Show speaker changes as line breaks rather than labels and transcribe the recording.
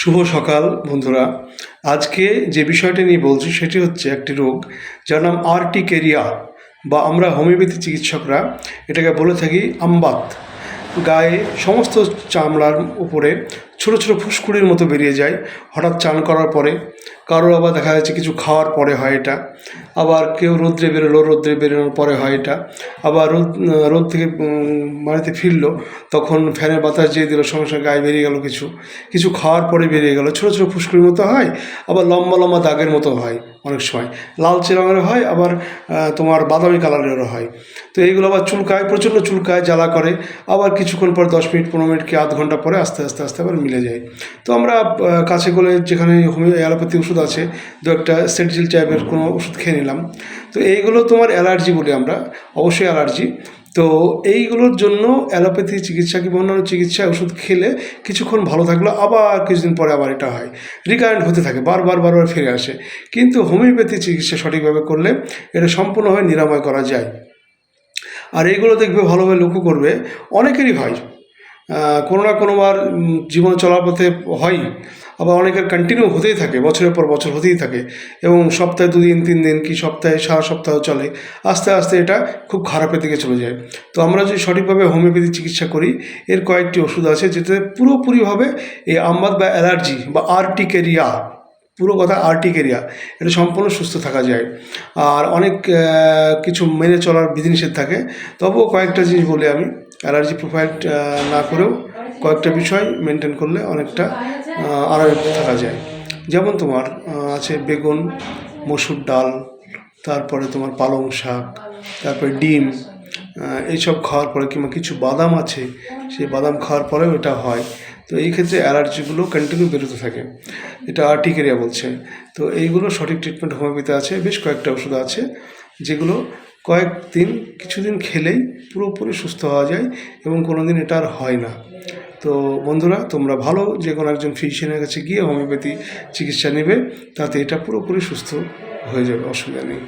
শুভ সকাল, বন্ধুরা। আজকে যে বিষয়টি নিয়ে বলছি, সেটি হচ্ছে একটি রোগ যার নাম আর্টিকেরিয়া, বা আমরা হোমিওপ্যাথি চিকিৎসকরা এটাকে বলে থাকি আম্বাত। গায়ে সমস্ত চামড়ার উপরে ছোট ছোট ফুসকুড়ির মতো বেরিয়ে যায়। হঠাৎ চান করার পরে, কারোর আবার দেখা যাচ্ছে কিছু খাওয়ার পরে হয় এটা। আবার কেউ রৌদ্রে বেরোলো, রৌদ্রে বেরোনোর পরে হয় এটা। আবার রোদ রোদ থেকে বাড়িতে ফিরলো, তখন ফ্যানের বাতাস দিয়ে দিল, সঙ্গে সঙ্গে গায়ে বেরিয়ে গেল কিছু। কিছু খাওয়ার পরে বেরিয়ে গেল। ছোটো ছোটো ফুসকুড়ির মতো হয়, আবার লম্বা লম্বা দাগের মতো হয় অনেক সময়। লালচে রঙের হয়, আবার তোমার বাদামি কালারেরও হয়। তো এইগুলো আবার চুলকায়, প্রচণ্ড চুলকায়, জ্বালা করে। আবার কিছুক্ষণ পর দশ মিনিট, পনেরো মিনিট কি আধ ঘণ্টা পরে আস্তে আস্তে আস্তে আবার মিলে যায়। তো আমরা কাছে গেলে যেখানে হোমিও অ্যালোপ্যাথি ওষুধ আছে, দু একটা সেন্ট্রিল টাইপের কোনো ওষুধ খেয়ে নিলাম। তো এইগুলো তোমার অ্যালার্জি বলি আমরা, অবশ্যই অ্যালার্জি। তো এইগুলোর জন্য অ্যালোপ্যাথি চিকিৎসা কিংবা অন্যান্য চিকিৎসা ওষুধ খেলে কিছুক্ষণ ভালো থাকল আবার কিছুদিন পরে আবার এটা হয়। রিকারেন্ট হতে থাকে, বারবার বারবার ফিরে আসে। কিন্তু হোমিওপ্যাথি চিকিৎসা সঠিকভাবে করলে এটা সম্পূর্ণভাবে নিরাময় করা যায়। আর এইগুলো দেখবে ভালোভাবে লক্ষ্য করবে, অনেকেরই হয়। কোনো না কোনোবার জীবন চলার পথে হয় আবার অনেকের কন্টিনিউ হতেই থাকে, বছরের পর বছর হতেই থাকে এবং সপ্তাহে দুদিন, তিন দিন কি সপ্তাহে সারা সপ্তাহ চলে, আস্তে আস্তে এটা খুব খারাপের দিকে চলে যায়। তো আমরা যদি সঠিকভাবে হোমিওপ্যাথি চিকিৎসা করি, এর কয়েকটি ওষুধ আছে যেটাতে পুরোপুরিভাবে এই আমবাদ বা অ্যালার্জি বা আর্টিকেরিয়া, পুরো কথা আর্টিকেরিয়া, এটা সম্পূর্ণ সুস্থ থাকা যায়। আর অনেক কিছু মেনে চলার বিধিনিষেধ থাকে। তবুও কয়েকটা জিনিস বলি আমি, অ্যালার্জি প্রোফাইল না করেও কয়েকটা বিষয় মেনটেন করলে অনেকটা আরামে থাকা যায়। যেমন তোমার আছে বেগুন, মসুর ডাল, তারপরে তোমার পালং শাক, তারপরে ডিম এইসব খাওয়ার পরে কিংবা কিছু বাদাম আছে, সেই বাদাম খাওয়ার পরেও এটা হয়। তো এই ক্ষেত্রে অ্যালার্জিগুলো কন্টিনিউ বেরোতে থাকে। এটা আর্টিকেরিয়া বলছে। তো এইগুলো সঠিক ট্রিটমেন্ট হোমিওপ্যাথি আছে। বেশ কয়েকটা ওষুধ আছে, যেগুলো কয়েকদিন, কিছুদিন খেলেই পুরোপুরি সুস্থ হওয়া যায় এবং কোনো দিন এটা আর হয় না। তো বন্ধুরা, তোমরা ভালো যে কোনো একজন ফিজিশিয়ানের কাছে গিয়ে হোমিওপ্যাথি চিকিৎসা নেবে, তাতে এটা পুরোপুরি সুস্থ হয়ে যাবে, অসুবিধা নেই।